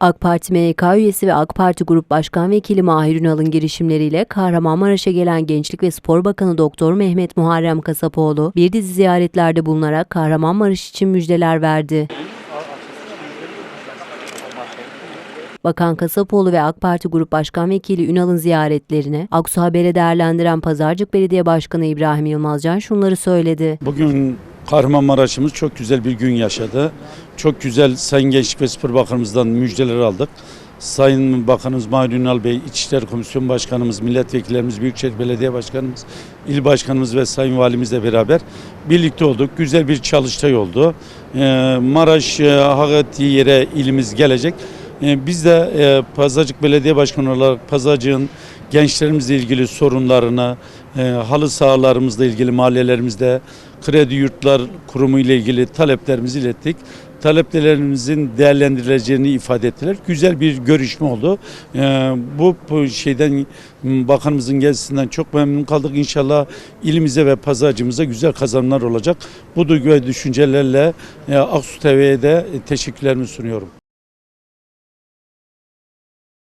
AK Parti MYK üyesi ve AK Parti Grup Başkan Vekili Mahir Ünal'ın girişimleriyle Kahramanmaraş'a gelen Gençlik ve Spor Bakanı Doktor Mehmet Muharrem Kasapoğlu bir dizi ziyaretlerde bulunarak Kahramanmaraş için müjdeler verdi. Bakan Kasapoğlu ve AK Parti Grup Başkan Vekili Ünal'ın ziyaretlerine Aksu Haber'e değerlendiren Pazarcık Belediye Başkanı İbrahim Yılmazcan şunları söyledi. Bugün Kahramanmaraş'ımız çok güzel bir gün yaşadı. Çok güzel Sayın Gençlik ve Spor Bakanımızdan müjdeler aldık. Sayın Bakanımız Mahir Ünal Bey, İçişleri Komisyon Başkanımız, milletvekillerimiz, Büyükşehir Belediye Başkanımız, il başkanımız ve Sayın Valimizle beraber birlikte olduk. Güzel bir çalıştay oldu. Ee, Maraş e, hak ettiği yere ilimiz gelecek. Ee, Biz de e, Pazarcık Belediye Başkanı olarak Pazarcık'ın gençlerimizle ilgili sorunlarını, e, halı sahalarımızla ilgili mahallelerimizde kredi yurtlar kurumu ile ilgili taleplerimizi ilettik. Taleplerimizin değerlendirileceğini ifade ettiler. Güzel bir görüşme oldu. E, bu, şeyden bakanımızın gezisinden çok memnun kaldık. İnşallah ilimize ve pazarcımıza güzel kazanımlar olacak. Bu duygu düşüncelerle e, Aksu TV'ye de teşekkürlerimi sunuyorum.